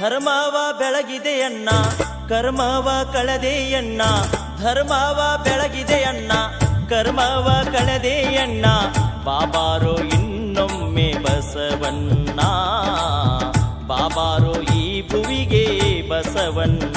ಧರ್ಮವ ಬೆಳಗಿದೆಯಣ್ಣ, ಕರ್ಮವ ಕಳೆದೆಯಣ್ಣ, ಧರ್ಮವ ಬೆಳಗಿದೆಯಣ್ಣ, ಕರ್ಮವ ಕಳೆದೆಯಣ್ಣ, ಬಾಬಾರೋ ಇನ್ನೊಮ್ಮೆ ಬಸವಣ್ಣ, ಬಾಬಾರೋ ಈ ಭುವಿಗೆ ಬಸವಣ್ಣ.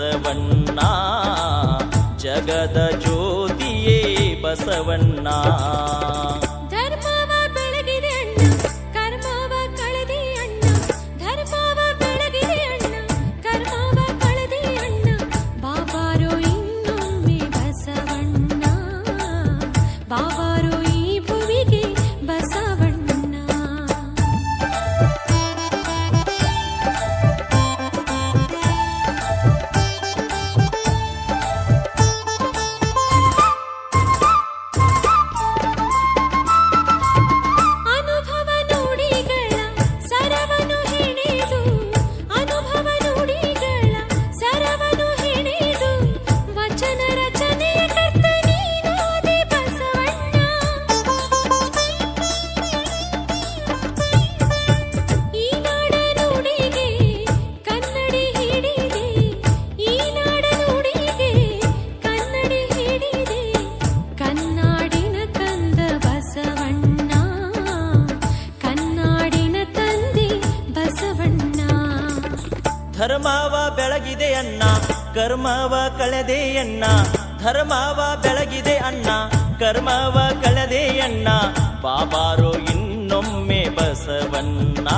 बसवण्णा जगदज्योतिये बसवण्णा ಧರ್ಮವ ಬೆಳಗಿದೆ ಅಣ್ಣ, ಕರ್ಮವ ಕಳೆದೆ ಅಣ್ಣ, ಧರ್ಮವ ಬೆಳಗಿದೆ ಅಣ್ಣ, ಕರ್ಮವ ಕಳೆದೆ ಅಣ್ಣ, ಬಾಬಾರೋ ಇನ್ನೊಮ್ಮೆ ಬಸವಣ್ಣ.